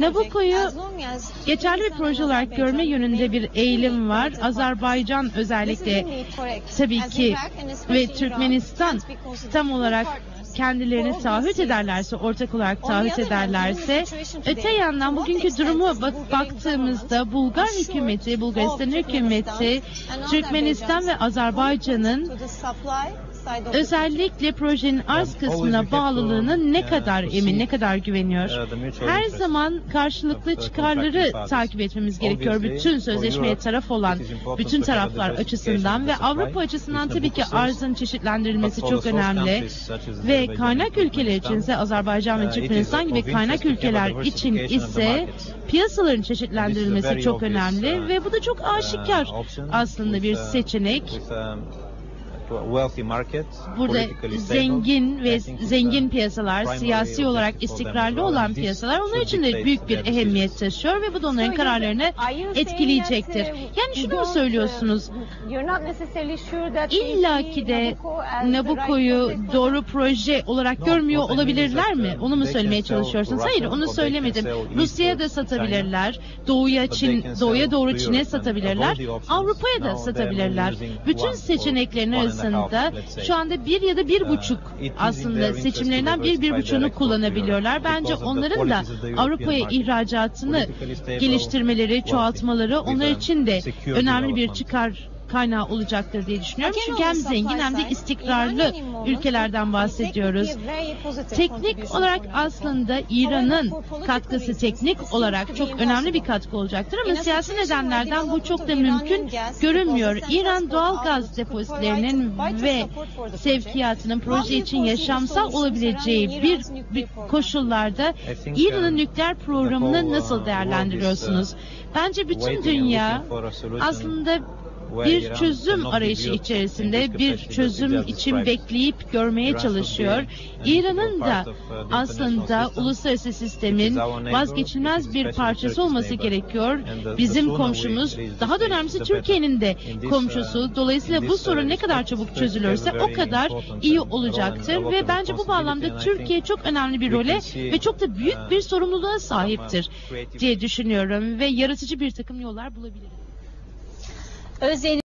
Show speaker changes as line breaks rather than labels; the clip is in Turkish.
Nabucco'yu geçerli bir proje olarak görme yönünde bir eğilim var. Azerbaycan özellikle tabii ki ve Türkmenistan tam olarak kendilerini taahhüt ederlerse, ortak olarak taahhüt ederlerse, öte yandan bugünkü durumu bak baktığımızda Bulgar hükümeti, Bulgaristan hükümeti, Türkmenistan ve Azerbaycan'ın özellikle projenin arz kısmına bağlılığını ne kadar emin, ne kadar güveniyor? Her zaman karşılıklı çıkarları takip etmemiz gerekiyor. Bütün sözleşmeye taraf olan bütün taraflar açısından ve Avrupa açısından tabii ki arzın çeşitlendirilmesi çok önemli. Ve kaynak ülkeler için ise Azerbaycan ve Türkmenistan gibi kaynak ülkeler için ise piyasaların çeşitlendirilmesi çok önemli ve bu da çok aşikar aslında bir seçenek. Burada zengin ve zengin piyasalar, siyasi olarak istikrarlı olan piyasalar onlar için de büyük bir ehemmiyet taşıyor ve bu da onların kararlarını etkileyecektir. Yani şunu mu söylüyorsunuz? İlla ki de Nabucco'yu doğru proje olarak görmüyor olabilirler mi? Onu mu söylemeye çalışıyorsunuz? Hayır, onu söylemedim. Rusya'ya da satabilirler, Doğu'ya Çin, Doğu'ya doğru Çin'e satabilirler, Avrupa'ya da satabilirler. Bütün seçeneklerin arasında şu anda bir ya da bir buçuk aslında seçimlerinden bir bir buçuğunu kullanabiliyorlar. Bence onların da Avrupa'ya ihracatını geliştirmeleri, çoğaltmaları onlar için de önemli bir çıkar kaynağı olacaktır diye düşünüyorum. Çünkü hem zengin hem de istikrarlı ülkelerden bahsediyoruz. Teknik olarak aslında İran'ın katkısı teknik olarak çok önemli bir katkı olacaktır ama siyasi nedenlerden bu çok da mümkün görünmüyor. İran doğal gaz depozitlerinin ve sevkiyatının proje için yaşamsal olabileceği bir, bir koşullarda İran'ın nükleer programını nasıl değerlendiriyorsunuz? Bence bütün dünya aslında bir çözüm arayışı içerisinde bir çözüm için bekleyip görmeye çalışıyor. İran'ın da aslında uluslararası sistemin vazgeçilmez bir parçası olması gerekiyor. Bizim komşumuz, daha da önemlisi Türkiye'nin de komşusu. Dolayısıyla bu sorun ne kadar çabuk çözülürse o kadar iyi olacaktır ve bence bu bağlamda Türkiye çok önemli bir role ve çok da büyük bir sorumluluğa sahiptir diye düşünüyorum ve yaratıcı bir takım yollar bulabiliriz.
Özden